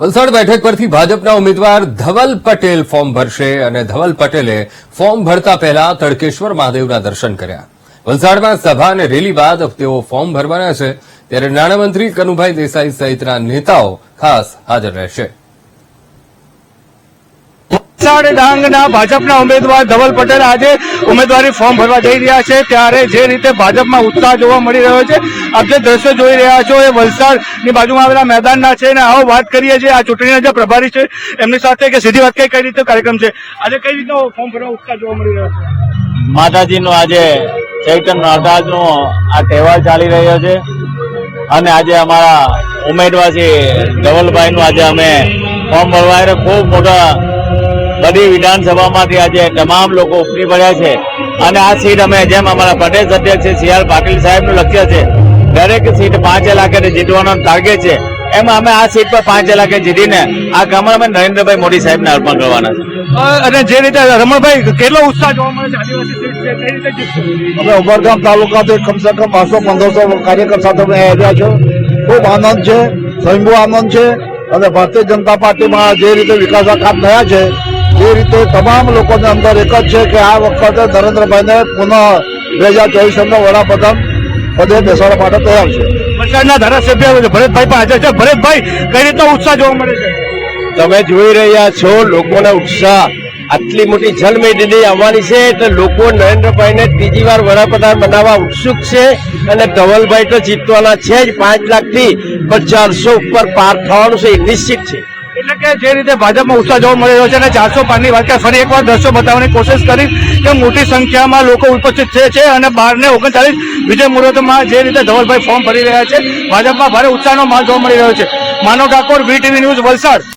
વલસાડ બેઠક પરથી ભાજપના ઉમેદવાર ધવલ પટેલ ફોર્મ ભરશે અને ધવલ પટેલે ફોર્મ ભરતા પહેલા તડકેશ્વર મહાદેવના દર્શન કર્યા. વલસાડમાં સભા અને રેલી બાદ તેઓ ફોર્મ ભરવાના છે. ત્યારે નાણામંત્રી કનુભાઈ દેસાઈ સહિતના નેતાઓ ખાસ હાજર રહેશે. વલસાડ ડાંગના ભાજપના ઉમેદવાર ધવલ પટેલ આજે ઉમેદવારી ફોર્મ ભરવા જઈ રહ્યા છે. ત્યારે જે રીતે ભાજપમાં ઉત્સાહ જોવા મળી રહ્યો છે, આપ જે દ્રશ્યો જોઈ રહ્યા છો એ વલસાડની બાજુમાં આવેલા મેદાનના છે અને આવો વાત કરીએ છીએ આ ચૂંટણીના જે પ્રભારી છે, એમની સાથે કે સીધી વાત કઈ કઈ રીતે કાર્યક્રમ છે? આજે કઈ રીતનો ફોર્મ ભરવા ઉત્સાહ જોવા મળી રહ્યો છે? માતાજીનો આજે ચૈતન નવરાજનો આ તહેવાર ચાલી રહ્યો છે અને આજે અમારા ઉમેદવાર છે ધવલભાઈનું આજે અમે ફોર્મ ભરવા. ખૂબ મોટા બધી વિધાનસભામાંથી આજે તમામ લોકો ઉપરી પડ્યા છે. અને આ સીટ અમે જેમ અમારા પ્રદેશ અધ્યક્ષ છે સી આર પાટીલ સાહેબનું લક્ષ્ય છે. દરેક સીટ પાંચ લાખે જીતવાનો ટાર્ગેટ છે. એમ અમે આ સીટ પર પાંચ લાખે જીતીને આ કમળ અમે નરેન્દ્રભાઈ મોદી સાહેબને અર્પણ કરવાના છે. અને જે રીતે રમણભાઈ કેટલો ઉત્સાહ જોવા મળે છે? અમે ઉમરગામ તાલુકાથી કમસે કમ પાંચસો પંદરસો કાર્યકર સાથે અમે આવ્યા છો ખૂબ આનંદ છે સ્વયંભૂ આનંદ છે. અને ભારતીય જનતા પાર્ટીમાં જે રીતે વિકાસના કામ થયા છે એ રીતે તમામ લોકોની અંદર એક જ છે કે આ વખતે નરેન્દ્રભાઈને પુનઃ બે હજાર ચોવીસના વડાપ્રધાન પદે બેસાડવા માટે તૈયાર છે. વલસાડના ધારાસભ્ય ભરતભાઈ પણ હાજર છે. ભરતભાઈ કઈ રીતનો ઉત્સાહ જોવા મળે છે? તમે જોઈ રહ્યા છો લોકોનો ઉત્સાહ. આટલી મોટી જનમેદની આવવાની છે એટલે લોકો નરેન્દ્રભાઈને ત્રીજી વાર વડાપ્રધાન બનાવવા ઉત્સુક છે. અને ધવલભાઈ તો જીતવાના છે જ. પાંચ લાખથી પણ ચારસો ઉપર પાર થવાનું છે એ નિશ્ચિત છે. એટલે કે જે રીતે ભાજપમાં ઉત્સાહ જોવા મળી રહ્યો છે અને ચારસો પારની વાત કરી ફરી એકવાર દ્રશ્યો બતાવવાની કોશિશ કરી કે મોટી સંખ્યામાં લોકો ઉપસ્થિત છે અને બાર ને ઓગણચાલીસ વિજય મુહૂર્તમાં જે રીતે ધવલભાઈ ફોર્મ ભરી રહ્યા છે. ભાજપમાં ભારે ઉત્સાહનો માલ જોવા મળી રહ્યો છે. Manav Thakor VTV news Valsad.